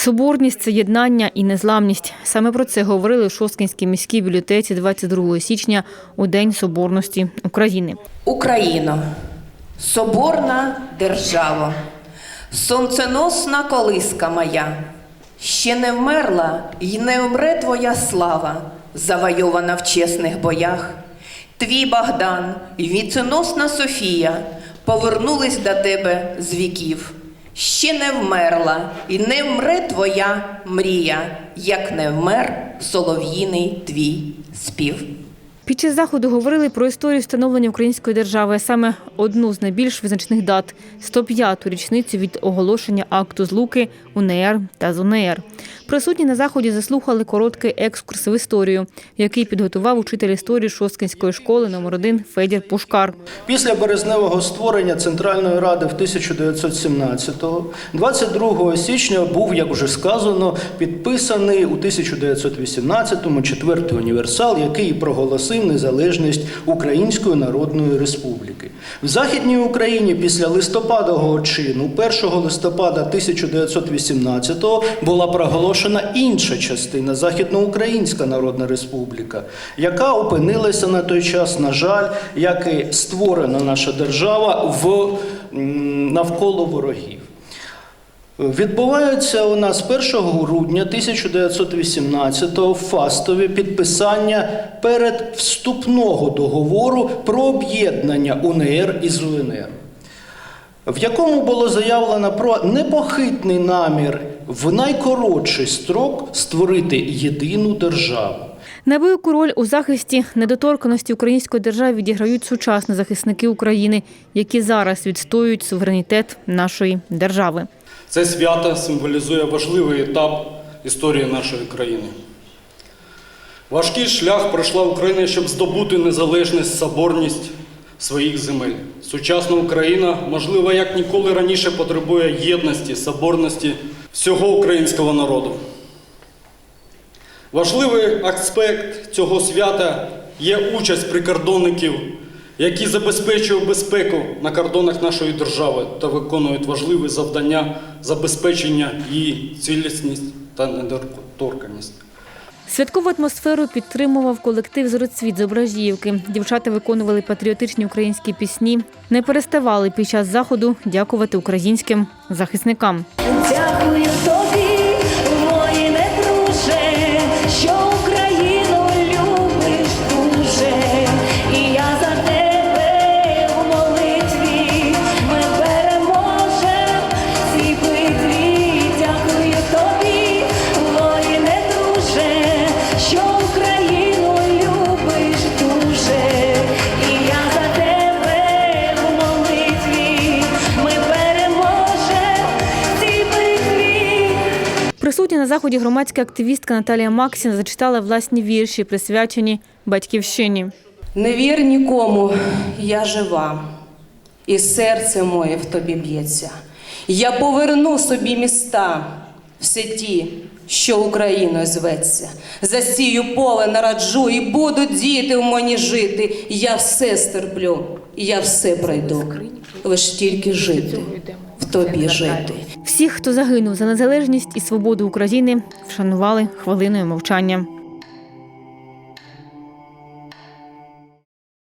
Соборність це єднання і незламність. Саме про це говорили у Шосткинській міській бібліотеці 22 січня у День Соборності України. Україно, соборна держава, сонценосна колиска моя, ще не вмерла й не вмре твоя слава, завойована в чесних боях. Твій Богдан і віценосна Софія повернулись до тебе з віків. Ще не вмерла і не вмре твоя мрія, як не вмер солов'їний твій спів. Під час заходу говорили про історію встановлення української держави, саме одну з найбільш визначних дат 105-ту річницю від оголошення акту злуки УНР та ЗУНР. Присутні на заході заслухали короткий екскурс в історію, який підготував учитель історії Шосткинської школи номер 1 Федір Пушкар. Після березневого створення Центральної Ради в 1917-го, 22 січня був, як вже сказано, підписаний у 1918-му четвертий універсал, який проголосив незалежність Української Народної Республіки. В Західній Україні після листопадового чину, 1 листопада 1918-го, була проголошена інша частина Західноукраїнська Народна Республіка, яка опинилася на той час, на жаль, як і створена наша держава в навколо ворогів. Відбувається у нас 1 грудня 1918-го в Фастові підписання перед вступного договору про об'єднання УНР із УНР, в якому було заявлено про непохитний намір в найкоротший строк створити єдину державу. Небияку роль у захисті недоторканості української держави відіграють сучасні захисники України, які зараз відстоюють суверенітет нашої держави. Це свято символізує важливий етап історії нашої країни. Важкий шлях пройшла Україна, щоб здобути незалежність, соборність своїх земель. Сучасна Україна, можливо, як ніколи раніше потребує єдності, соборності всього українського народу. Важливий аспект цього свята є участь прикордонників, які забезпечують безпеку на кордонах нашої держави та виконують важливі завдання забезпечення її цілісність та недоторканність. Святкову атмосферу підтримував колектив «Зороцвіт» з Ображіївки. Дівчата виконували патріотичні українські пісні, не переставали під час заходу дякувати українським захисникам. Дякую Присутня на заході громадська активістка Наталія Максін зачитала власні вірші, присвячені батьківщині. Не вір нікому, я жива, і серце моє в тобі б'ється. Я поверну собі міста, все ті, що Україною зветься. Засію поле, нараджу, і будуть діти в мені жити. Я все стерплю, я все пройду. Лиш тільки жити, тобі жити. Всіх, хто загинув за незалежність і свободу України, вшанували хвилиною мовчання.